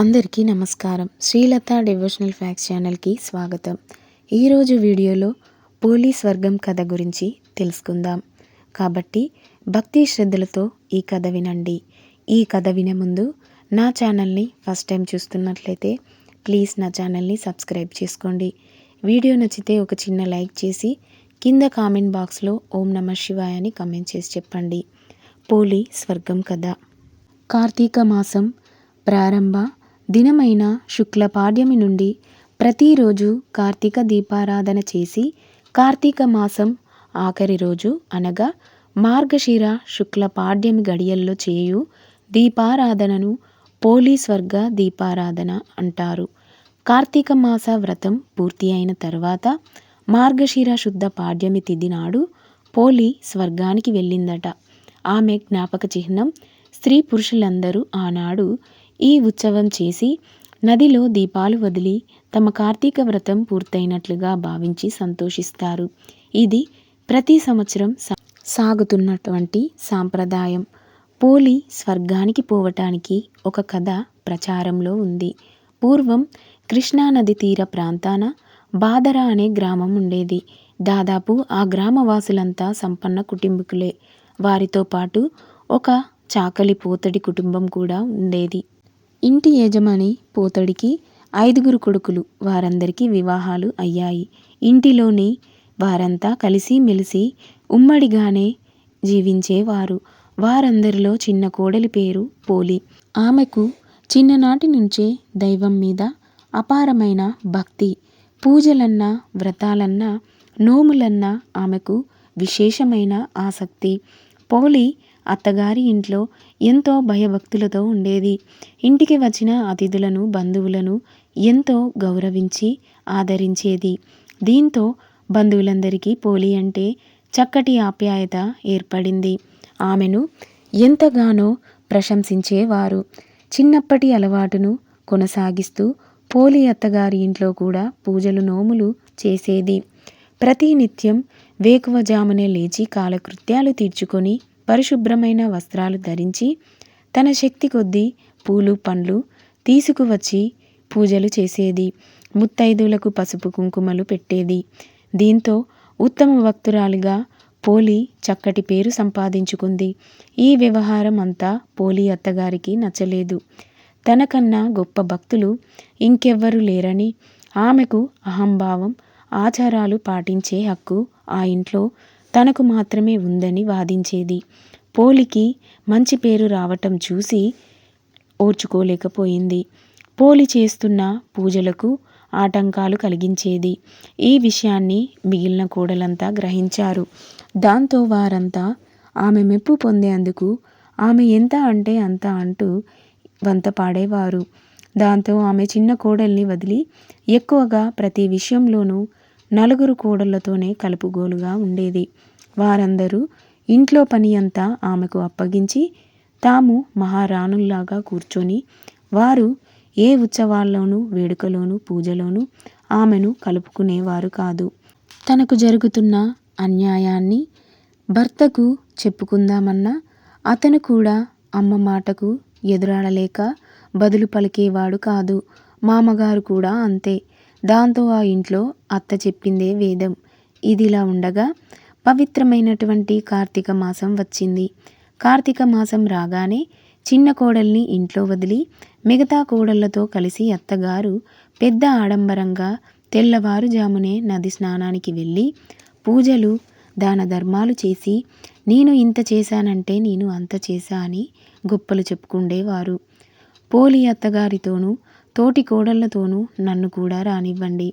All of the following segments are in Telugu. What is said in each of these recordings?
అందరికీ నమస్కారం. శ్రీలత డివోషనల్ ఫ్యాక్స్ ఛానల్కి స్వాగతం. ఈరోజు వీడియోలో పోలీస్ వర్గం కథ గురించి తెలుసుకుందాం. కాబట్టి భక్తి శ్రద్ధలతో ఈ కథ వినండి. ఈ కథ వినే ముందు నా ఛానల్ని ఫస్ట్ టైం చూస్తున్నట్లయితే ప్లీజ్ నా ఛానల్ని సబ్స్క్రైబ్ చేసుకోండి. వీడియో నచ్చితే ఒక చిన్న లైక్ చేసి కింద కామెంట్ బాక్స్లో ఓం నమ శివాయ అని కామెంట్ చేసి చెప్పండి. పోలీ స్వర్గం కథ. కార్తీక మాసం ప్రారంభ దినమైన శుక్ల పాడ్యమి నుండి ప్రతిరోజు కార్తీక దీపారాధన చేసి కార్తీక మాసం ఆఖరి రోజు అనగా మార్గశిర శుక్ల పాడ్యమి గడియల్లో చేయు దీపారాధనను పోలీస్ వర్గ దీపారాధన అంటారు. కార్తీక మాస వ్రతం పూర్తి అయిన తర్వాత మార్గశిర శుద్ధ పాడ్యమి తిథి నాడు పోలి స్వర్గానికి వెళ్ళిందట. ఆమె జ్ఞాపక చిహ్నం స్త్రీ పురుషులందరూ ఆనాడు ఈ ఉత్సవం చేసి నదిలో దీపాలు వదిలి తమ కార్తీక వ్రతం పూర్తయినట్లుగా భావించి సంతోషిస్తారు. ఇది ప్రతి సంవత్సరం సాగుతున్నటువంటి సాంప్రదాయం. పోలి స్వర్గానికి పోవటానికి ఒక కథ ప్రచారంలో ఉంది. పూర్వం కృష్ణానది తీర ప్రాంతాన బాదరా అనే గ్రామం ఉండేది. దాదాపు ఆ గ్రామవాసులంతా సంపన్న కుటుంబకులే. వారితో పాటు ఒక చాకలి పోతడి కుటుంబం కూడా ఉండేది. ఇంటి యజమాని పోతడికి ఐదుగురు కొడుకులు వారందరికీ వివాహాలు అయ్యాయి. ఇంటిలోని వారంతా కలిసి మెలిసి ఉమ్మడిగానే జీవించేవారు. వారందరిలో చిన్న కోడలి పేరు పోలి. ఆమెకు చిన్ననాటి నుంచే దైవం మీద అపారమైన భక్తి. పూజలన్నా వ్రతాలన్నా నోములన్నా ఆమెకు విశేషమైన ఆసక్తి. పోలి అత్తగారి ఇంట్లో ఎంతో భయభక్తులతో ఉండేది. ఇంటికి వచ్చిన అతిథులను బంధువులను ఎంతో గౌరవించి ఆదరించేది. దీంతో బంధువులందరికీ పోలి అంటే చక్కటి ఆప్యాయత ఏర్పడింది. ఆమెను ఎంతగానో ప్రశంసించేవారు. చిన్నప్పటి అలవాటును కొనసాగిస్తూ పోలి అత్తగారి ఇంట్లో కూడా పూజలు నోములు చేసేది. ప్రతినిత్యం వేకువజామునే లేచి కాలకృత్యాలు తీర్చుకొని పరిశుభ్రమైన వస్త్రాలు ధరించి తన శక్తి కొద్దీ పూలు పండ్లు తీసుకువచ్చి పూజలు చేసేది ముత్తైదులకు పసుపు కుంకుమలు పెట్టేది. దీంతో ఉత్తమ భక్తురాలిగా పోలి చక్కటి పేరు సంపాదించుకుంది. ఈ వ్యవహారం అంతా పోలి అత్తగారికి నచ్చలేదు. తనకన్నా గొప్ప భక్తులు ఇంకెవ్వరూ లేరని ఆమెకు అహంభావం ఆచారాలు పాటించే హక్కు ఆ ఇంట్లో తనకు మాత్రమే ఉందని వాదించేది. పోలికి మంచి పేరు రావటం చూసి ఓర్చుకోలేకపోయింది. పోలి చేస్తున్న పూజలకు ఆటంకాలు కలిగించేది. ఈ విషయాన్ని మిగిలిన కోడలంతా గ్రహించారు. దాంతో వారంతా ఆమె మెప్పు పొందేందుకు ఆమె ఎంత అంటే అంత అంటూ వంత పాడేవారు దాంతో ఆమె చిన్న కోడల్ని వదిలి ఎక్కువగా ప్రతి విషయంలోనూ నలుగురు కోడళ్ళతోనే కలుపుగోలుగా ఉండేది. వారందరూ ఇంట్లో పని అంతా ఆమెకు అప్పగించి తాము మహారాణుల్లాగా కూర్చొని వారు ఏ ఉత్సవాల్లోనూ వేడుకలోనూ పూజలోనూ ఆమెను కలుపుకునేవారు కాదు. తనకు జరుగుతున్న అన్యాయాన్ని భర్తకు చెప్పుకుందామన్నా అతను కూడా అమ్మ మాటకు ఎదురాడలేక బదులు పలికేవాడు కాదు. మామగారు కూడా అంతే. దాంతో ఆ ఇంట్లో అత్త చెప్పిందే వేదం. ఇదిలా ఉండగా పవిత్రమైనటువంటి కార్తీక మాసం వచ్చింది. కార్తీక మాసం రాగానే చిన్న కోడల్ని ఇంట్లో వదిలి మిగతా కోడళ్ళతో కలిసి అత్తగారు పెద్ద ఆడంబరంగా తెల్లవారుజామునే నది స్నానానికి వెళ్ళి పూజలు దాన ధర్మాలు చేసి నేను ఇంత చేశానంటే నేను అంత చేశా అని గొప్పలు చెప్పుకుండేవారు. పోలి అత్తగారితోనూ తోటి కోడళ్ళతోనూ నన్ను కూడా రానివ్వండి.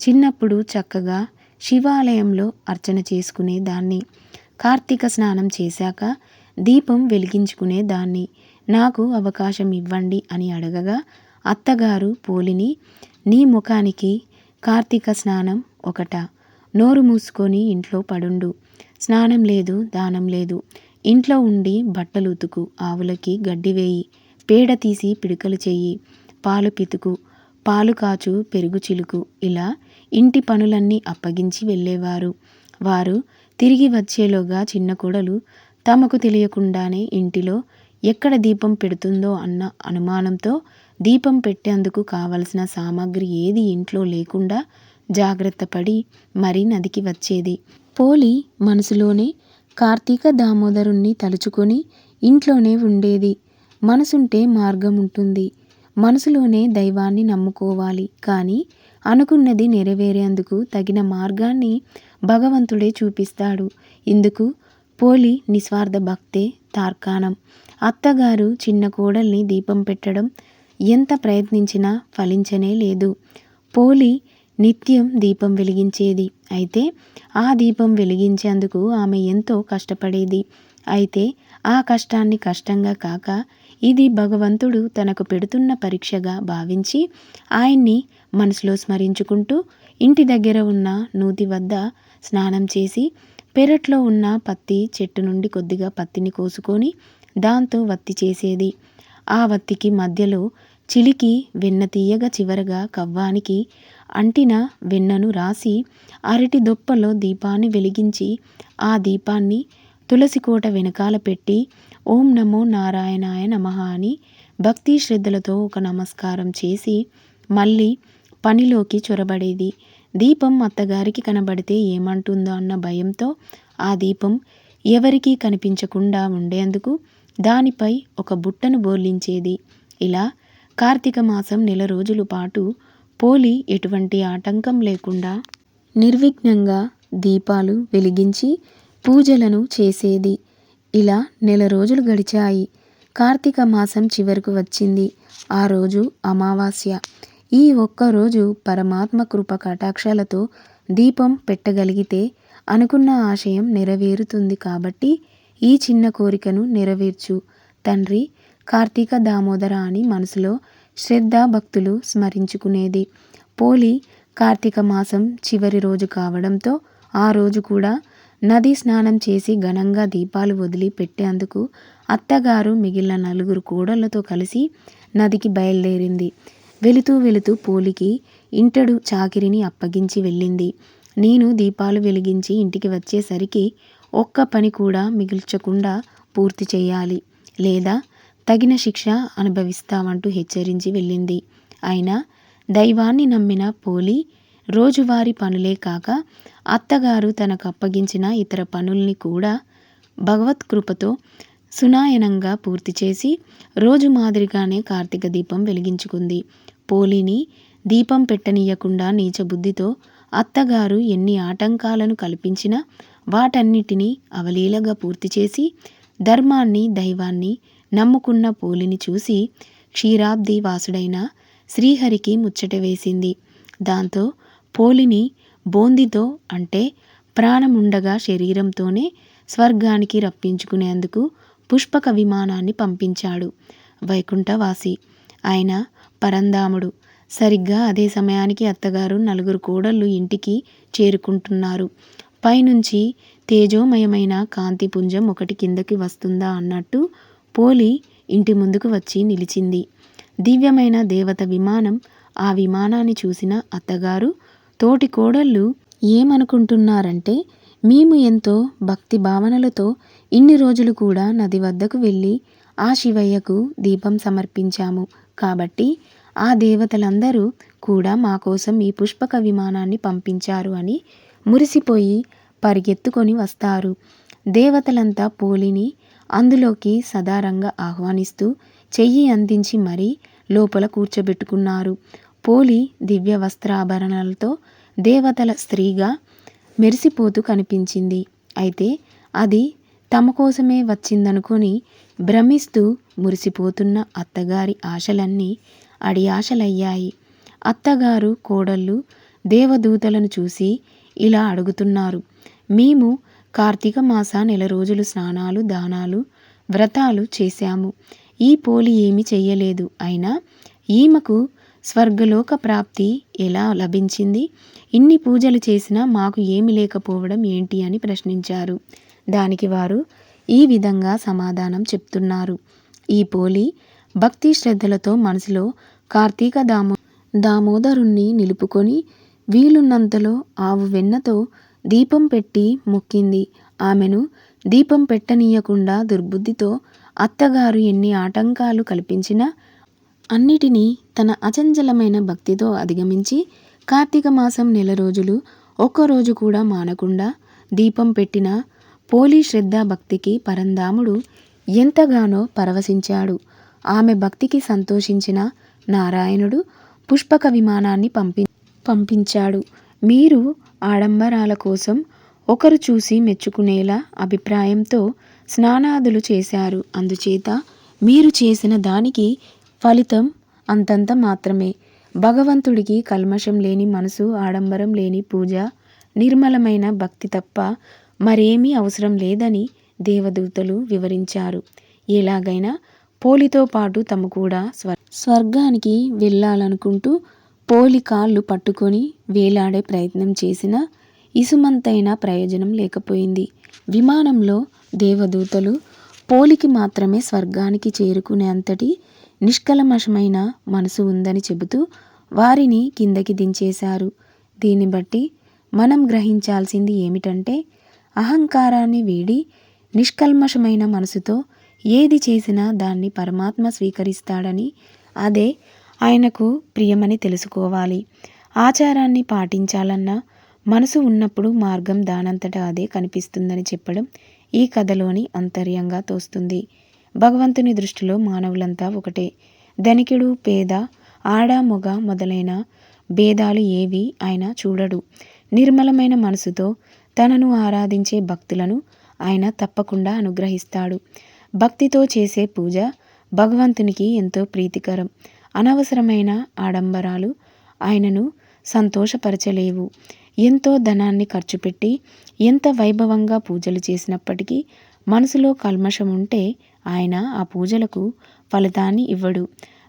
చిన్నప్పుడు చక్కగా శివాలయంలో అర్చన చేసుకునేదాన్ని కార్తీక స్నానం చేశాక దీపం వెలిగించుకునేదాన్ని నాకు అవకాశం ఇవ్వండి అని అడగగా అత్తగారు పోలిని నీ ముఖానికి కార్తీక స్నానం ఒకట. నోరు మూసుకొని ఇంట్లో పడుండు. స్నానం లేదు దానం లేదు. ఇంట్లో ఉండి బట్టలు ఉతుకు ఆవులకి గడ్డి వేయి. పేడ తీసి పిడకలు చెయ్యి. పాలు పితుకు పాలు కాచు పెరుగు చిలుకు. ఇలా ఇంటి పనులన్నీ అప్పగించి వెళ్ళేవారు. వారు తిరిగి వచ్చేలోగా చిన్న కోడలు తమకు తెలియకుండానే ఇంటిలో ఎక్కడ దీపం పెడుతుందో అన్న అనుమానంతో దీపం పెట్టేందుకు కావలసిన సామాగ్రి ఏది ఇంట్లో లేకుండా జాగ్రత్త పడి మరీ నదికి వచ్చేది. పోలి మనసులోనే కార్తీక దామోదరుణ్ణి తలుచుకొని ఇంట్లోనే ఉండేది. మనసుంటే మార్గం ఉంటుంది మనసులోనే దైవాన్ని నమ్ముకోవాలి. కానీ అనుకున్నది నెరవేరేందుకు తగిన మార్గాన్ని భగవంతుడే చూపిస్తాడు. ఇందుకు పోలి నిస్వార్థ భక్తే తార్కాణం. అత్తగారు చిన్న కోడల్ని దీపం పెట్టడం ఎంత ప్రయత్నించినా ఫలించనే లేదు. పోలి నిత్యం దీపం వెలిగించేది. అయితే ఆ దీపం వెలిగించేందుకు ఆమె ఎంతో కష్టపడేది. అయితే ఆ కష్టాన్ని కష్టంగా కాక ఇది భగవంతుడు తనకు పెడుతున్న పరీక్షగా భావించి ఆయన్ని మనసులో స్మరించుకుంటూ ఇంటి దగ్గర ఉన్న నూతి వద్ద స్నానం చేసి పెరట్లో ఉన్న పత్తి చెట్టు నుండి కొద్దిగా పత్తిని కోసుకొని దాంతో వత్తి చేసేది. ఆ వత్తికి మధ్యలో చిలికి వెన్న తీయగా చివరగా కవ్వానికి అంటిన వెన్నను రాసి అరటి దొప్పలో దీపాన్ని వెలిగించి ఆ దీపాన్ని తులసి కోట వెనకాల పెట్టి ఓం నమో నారాయణాయ నమ అని భక్తి శ్రద్ధలతో ఒక నమస్కారం చేసి మళ్ళీ పనిలోకి చొరబడేది. దీపం అత్తగారికి కనబడితే ఏమంటుందో అన్న భయంతో ఆ దీపం ఎవరికీ కనిపించకుండా ఉండేందుకు దానిపై ఒక బుట్టను బోర్లించేది. ఇలా కార్తీక మాసం నెల రోజుల పాటు పోలి ఎటువంటి ఆటంకం లేకుండా నిర్విఘ్నంగా దీపాలు వెలిగించి పూజలను చేసేది. ఇలా నెల రోజులు గడిచాయి. కార్తీక మాసం చివరకు వచ్చింది. ఆ రోజు అమావాస్య. ఈ ఒక్కరోజు పరమాత్మ కృప కటాక్షాలతో దీపం పెట్టగలిగితే అనుకున్న ఆశయం నెరవేరుతుంది కాబట్టి ఈ చిన్న కోరికను నెరవేర్చు. తండ్రి కార్తీక దామోదర అని మనసులో శ్రద్ధ భక్తులు స్మరించుకునేది. పోలి కార్తీక మాసం చివరి రోజు కావడంతో ఆ రోజు కూడా నది స్నానం చేసి ఘనంగా దీపాలు వదిలి పెట్టేందుకు అత్తగారు మిగిలిన నలుగురు కోడళ్ళతో కలిసి నదికి బయలుదేరింది. వెళుతూ వెళుతూ పోలికి ఇంటడు చాకిరిని అప్పగించి వెళ్ళింది. నేను దీపాలు వెలిగించి ఇంటికి వచ్చేసరికి ఒక్క పని కూడా మిగిల్చకుండా పూర్తి చేయాలి లేదా తగిన శిక్ష అనుభవిస్తామంటూ హెచ్చరించి వెళ్ళింది. అయినా దైవాన్ని నమ్మిన పోలి రోజువారి పనులే కాక అత్తగారు తనకు అప్పగించిన ఇతర పనుల్ని కూడా భగవత్ కృపతో సునాయనంగా పూర్తి చేసి రోజు మాదిరిగానే కార్తీక దీపం వెలిగించుకుంది. పోలిని దీపం పెట్టనీయకుండా నీచ బుద్ధితో అత్తగారు ఎన్ని ఆటంకాలను కల్పించినా వాటన్నిటినీ అవలీలగా పూర్తి చేసి ధర్మాన్ని దైవాన్ని నమ్ముకున్న పోలిని చూసి క్షీరాబ్ది వాసుడైన శ్రీహరికి ముచ్చట వేసింది. దాంతో పోలిని బోందితో అంటే ప్రాణముండగా శరీరంతోనే స్వర్గానికి రప్పించుకునేందుకు పుష్పక విమానాన్ని పంపించాడు వైకుంఠవాసి. ఆయన పరంధాముడు. సరిగ్గా అదే సమయానికి అత్తగారు నలుగురు కోడళ్ళు ఇంటికి చేరుకుంటున్నారు. పైనుంచి తేజోమయమైన కాంతిపుంజం ఒకటి కిందకి వస్తుందా అన్నట్టు పోలి ఇంటి ముందుకు వచ్చి నిలిచింది. దివ్యమైన దేవత విమానం ఆ విమానాన్ని చూసిన అత్తగారు తోటి కోడళ్ళు ఏమనుకుంటున్నారంటే మేము ఎంతో భక్తి భావనలతో ఇన్ని రోజులు కూడా నది వద్దకు వెళ్ళి ఆ శివయ్యకు దీపం సమర్పించాము. కాబట్టి ఆ దేవతలందరూ కూడా మా కోసం ఈ పుష్పక విమానాన్ని పంపించారు అని మురిసిపోయి పరిగెత్తుకొని వస్తారు. దేవతలంతా పోలిని అందులోకి సదారంగా ఆహ్వానిస్తూ చెయ్యి అందించి మరీ లోపల కూర్చోబెట్టుకున్నారు. పోలి దివ్య వస్త్రాభరణాలతో దేవతల స్త్రీగా మెరిసిపోతూ కనిపించింది. అయితే అది తమ కోసమే వచ్చిందనుకొని భ్రమిస్తూ మురిసిపోతున్న అత్తగారి ఆశలన్నీ అడియాశలయ్యాయి అత్తగారు కోడళ్ళు దేవదూతలను చూసి ఇలా అడుగుతున్నారు. మేము కార్తీక మాస నెల రోజులు స్నానాలు దానాలు వ్రతాలు చేశాము. ఈ పోలి ఏమి చెయ్యలేదు. అయినా ఈమెకు స్వర్గలోక ప్రాప్తి ఎలా లభించింది? ఇన్ని పూజలు చేసినా మాకు ఏమి లేకపోవడం ఏంటి అని ప్రశ్నించారు. దానికి వారు ఈ విధంగా సమాధానం చెప్తున్నారు. ఈ పోలి భక్తి శ్రద్ధలతో మనసులో కార్తీక దామో దామోదరుణ్ణి నిలుపుకొని వీలున్నంతలో ఆవు వెన్నతో దీపం పెట్టి మొక్కింది. ఆమెను దీపం పెట్టనీయకుండా దుర్బుద్ధితో అత్తగారు ఎన్ని ఆటంకాలు కల్పించినా అన్నిటినీ తన అచంచలమైన భక్తితో అధిగమించి కార్తీక మాసం నెల రోజులు ఒక్కరోజు కూడా మానకుండా దీపం పెట్టిన పోలి శ్రద్ధ భక్తికి పరంధాముడు ఎంతగానో పరవశించాడు. ఆమె భక్తికి సంతోషించిన నారాయణుడు పుష్పక విమానాన్ని పంపి పంపించాడు. మీరు ఆడంబరాల కోసం ఒకరు చూసి మెచ్చుకునేలా అభిప్రాయంతో స్నానాదులు చేశారు. అందుచేత మీరు చేసిన దానికి ఫలితం అంతంత మాత్రమే. భగవంతుడికి కల్మషం లేని మనసు ఆడంబరం లేని పూజ నిర్మలమైన భక్తి తప్ప మరేమీ అవసరం లేదని దేవదూతలు వివరించారు. ఎలాగైనా పోలితో పాటు తమ కూడా స్వర్ స్వర్గానికి వెళ్ళాలనుకుంటూ పోలి కాళ్ళు పట్టుకొని వేలాడే ప్రయత్నం చేసిన ఇసుమంతైన ప్రయోజనం లేకపోయింది. విమానంలో దేవదూతలు పోలికి మాత్రమే స్వర్గానికి చేరుకునే అంతటి నిష్కలమశమైన మనసు ఉందని చెబుతూ వారిని కిందకి దించేశారు. దీన్ని బట్టి మనం గ్రహించాల్సింది ఏమిటంటే అహంకారాన్ని వీడి నిష్కల్మషమైన మనసుతో ఏది చేసినా దాన్ని పరమాత్మ స్వీకరిస్తాడని అదే ఆయనకు ప్రియమని తెలుసుకోవాలి. ఆచారాన్ని పాటించాలన్న మనసు ఉన్నప్పుడు మార్గం దానంతట అదే కనిపిస్తుందని చెప్పడం ఈ కథలోని అంతర్యంగా తోస్తుంది. భగవంతుని దృష్టిలో మానవులంతా ఒకటే. ధనికుడు పేద ఆడ మొగ మొదలైన భేదాలు ఏవి ఆయన చూడడు. నిర్మలమైన మనసుతో తనను ఆరాధించే భక్తులను ఆయన తప్పకుండా అనుగ్రహిస్తాడు. భక్తితో చేసే పూజ భగవంతునికి ఎంతో ప్రీతికరం. అనవసరమైన ఆడంబరాలు ఆయనను సంతోషపరచలేవు. ఎంతో ధనాన్ని ఖర్చు పెట్టి ఎంత వైభవంగా పూజలు చేసినప్పటికీ మనసులో కల్మషం ఉంటే ఆయన ఆ పూజలకు ఫలితాన్ని ఇవ్వడు.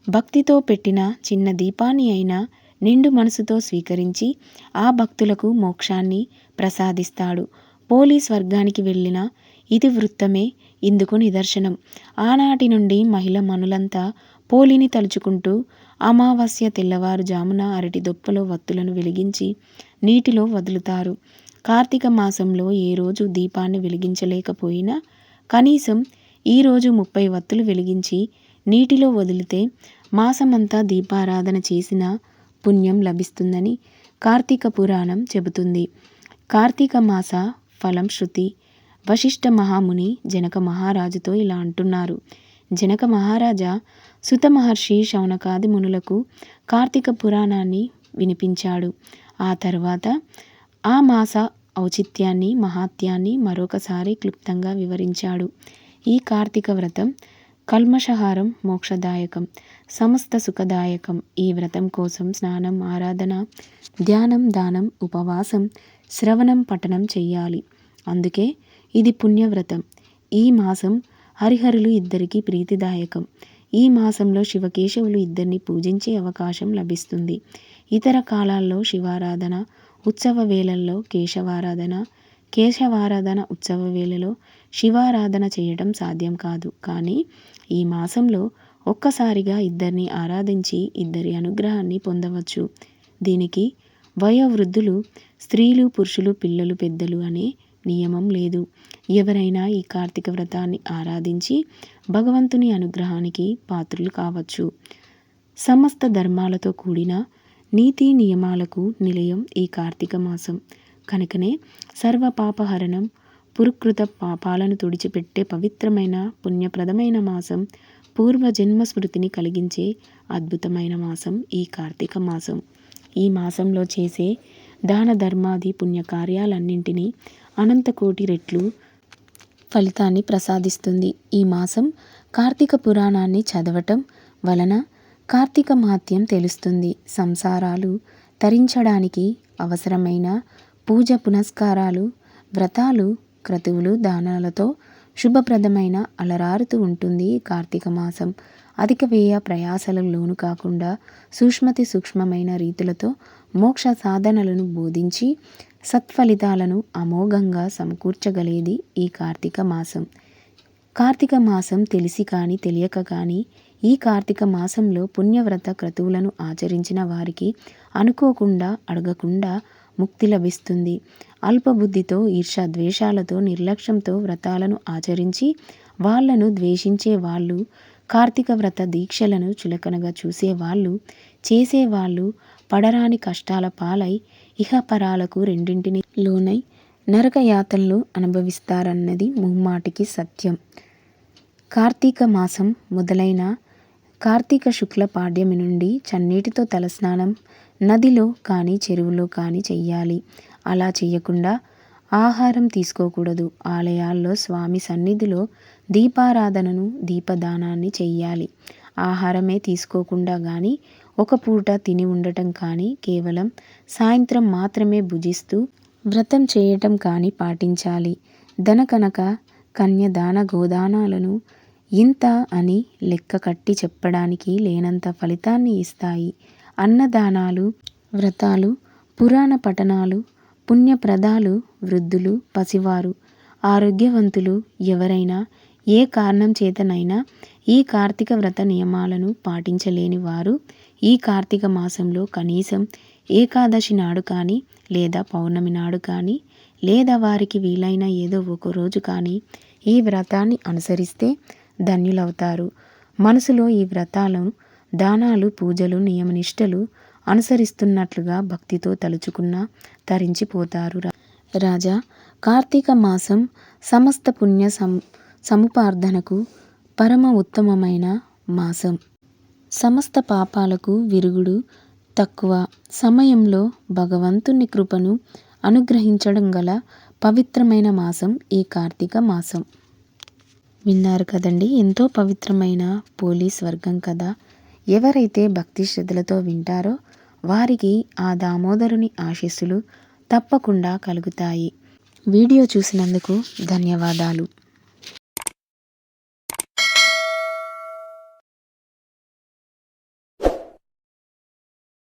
భక్తితో పెట్టిన చిన్న దీపాన్ని అయినా నిండు మనసుతో స్వీకరించి ఆ భక్తులకు మోక్షాన్ని ప్రసాదిస్తాడు. పోలీస్ వర్గానికి వెళ్ళిన ఇది వృత్తమే ఇందుకు నిదర్శనం. ఆనాటి నుండి మహిళ మనులంతా పోలిని తలుచుకుంటూ అమావాస్య తెల్లవారుజామున అరటి దొప్పలో వత్తులను వెలిగించి నీటిలో వదులుతారు. కార్తీక మాసంలో ఏ రోజు దీపాన్ని వెలిగించలేకపోయినా కనీసం ఈరోజు ముప్పై వత్తులు వెలిగించి నీటిలో వదిలితే మాసమంతా దీపారాధన చేసిన పుణ్యం లభిస్తుందని కార్తీక పురాణం చెబుతుంది. కార్తీక మాస ఫలం శృతి. వశిష్ఠ మహాముని జనక మహారాజుతో ఇలా అంటున్నారు. జనక మహారాజా సుత మహర్షి శౌనకాది మునులకు కార్తీక పురాణాన్ని వినిపించాడు. ఆ తర్వాత ఆ మాస ఔచిత్యాన్ని మహాత్యాన్ని మరొకసారి క్లుప్తంగా వివరించాడు. ఈ కార్తీక వ్రతం కల్మషహారం మోక్షదాయకం సమస్త సుఖదాయకం. ఈ వ్రతం కోసం స్నానం ఆరాధన ధ్యానం దానం ఉపవాసం శ్రవణం పఠనం చెయ్యాలి. అందుకే ఇది పుణ్యవ్రతం. ఈ మాసం హరిహరులు ఇద్దరికీ ప్రీతిదాయకం. ఈ మాసంలో శివకేశవులు ఇద్దరిని పూజించే అవకాశం లభిస్తుంది. ఇతర కాలాల్లో శివారాధన ఉత్సవ వేళల్లో కేశవారాధన కేశవారాధన ఉత్సవ వేళలో శివారాధన చేయడం సాధ్యం కాదు. కానీ ఈ మాసంలో ఒక్కసారిగా ఇద్దరిని ఆరాధించి ఇద్దరి అనుగ్రహాన్ని పొందవచ్చు. దీనికి వయోవృద్ధులు స్త్రీలు పురుషులు పిల్లలు పెద్దలు అనే నియమం లేదు. ఎవరైనా ఈ కార్తీక వ్రతాన్ని ఆరాధించి భగవంతుని అనుగ్రహానికి పాత్రులు కావచ్చు. సమస్త ధర్మాలతో కూడిన నీతి నియమాలకు నిలయం ఈ కార్తీక మాసం. కనుకనే సర్వ పాపహరణం పురుకృత పాపాలను తుడిచిపెట్టే పవిత్రమైన పుణ్యప్రదమైన మాసం పూర్వ జన్మ స్మృతిని కలిగించే అద్భుతమైన మాసం ఈ కార్తీక మాసం. ఈ మాసంలో చేసే దాన ధర్మాది పుణ్యకార్యాలన్నింటినీ అనంతకోటి రెట్లు ఫలితాన్ని ప్రసాదిస్తుంది. ఈ మాసం కార్తీక పురాణాన్ని చదవటం వలన కార్తీక మహత్యం తెలుస్తుంది. సంసారాలు తరించడానికి అవసరమైన పూజ పునస్కారాలు వ్రతాలు క్రతువులు దానాలతో శుభప్రదమైన అలరారుతూ ఉంటుంది కార్తీక మాసం. అధిక వ్యయ ప్రయాసలకు లోను కాకుండా సూక్ష్మతి సూక్ష్మమైన రీతులతో మోక్ష సాధనలను బోధించి సత్ఫలితాలను అమోఘంగా సమకూర్చగలేది ఈ కార్తీక మాసం. కార్తీక మాసం తెలిసి కానీ తెలియక కానీ ఈ కార్తీక మాసంలో పుణ్యవ్రత క్రతువులను ఆచరించిన వారికి అనుకోకుండా అడగకుండా ముక్తి లభిస్తుంది. అల్పబుద్ధితో ఈర్ష ద్వేషాలతో నిర్లక్ష్యంతో వ్రతాలను ఆచరించి వాళ్ళను ద్వేషించే వాళ్ళు కార్తీక వ్రత దీక్షలను చులకనగా చూసేవాళ్ళు చేసేవాళ్ళు పడరాని కష్టాల పాలై ఇహపరాలకు రెండింటిని లోనై నరక యాతనలు అనుభవిస్తారన్నది ముమ్మాటికి సత్యం. కార్తీక మాసం మొదలైన కార్తీక శుక్ల పాడ్యమి నుండి చన్నీటితో తలస్నానం నదిలో కానీ చెరువులో కానీ చెయ్యాలి. అలా చేయకుండా ఆహారం తీసుకోకూడదు. ఆలయాల్లో స్వామి సన్నిధిలో దీపారాధనను దీపదానాన్ని చెయ్యాలి. ఆహారమే తీసుకోకుండా కానీ ఒక పూట తిని ఉండటం కానీ కేవలం సాయంత్రం మాత్రమే భుజిస్తూ వ్రతం చేయటం కానీ పాటించాలి. ధనకనక కన్యదాన గోదానాలను ఇంత అని లెక్క కట్టి చెప్పడానికి లేనంత ఫలితాన్ని ఇస్తాయి. అన్నదానాలు వ్రతాలు పురాణ పఠనాలు పుణ్యప్రదాలు వృద్ధులు పసివారు ఆరోగ్యవంతులు ఎవరైనా ఏ కారణం చేతనైనా ఈ కార్తీక వ్రత నియమాలను పాటించలేని వారు ఈ కార్తీక మాసంలో కనీసం ఏకాదశి నాడు కానీ లేదా పౌర్ణమి నాడు కానీ లేదా వారికి వీలైన ఏదో ఒక రోజు కానీ ఈ వ్రతాన్ని అనుసరిస్తే ధన్యులవుతారు. మనసులో ఈ వ్రతాలను దానాలు పూజలు నియమనిష్టలు అనుసరిస్తున్నట్లుగా భక్తితో తలుచుకున్న తరించిపోతారు రాజా కార్తీక మాసం సమస్త పుణ్య సం సముపార్ధనకు పరమ ఉత్తమమైన మాసం. సమస్త పాపాలకు విరుగుడు తక్కువ. సమయంలో భగవంతుని కృపను అనుగ్రహించడం గల పవిత్రమైన మాసం ఈ కార్తీక మాసం. విన్నారు కదండి ఎంతో పవిత్రమైన పోలీస్ వర్గం కదా. ఎవరైతే భక్తి శ్రద్ధలతో వింటారో వారికి ఆ దామోదరుని ఆశీస్సులు తప్పకుండా కలుగుతాయి. వీడియో చూసినందుకు ధన్యవాదాలు.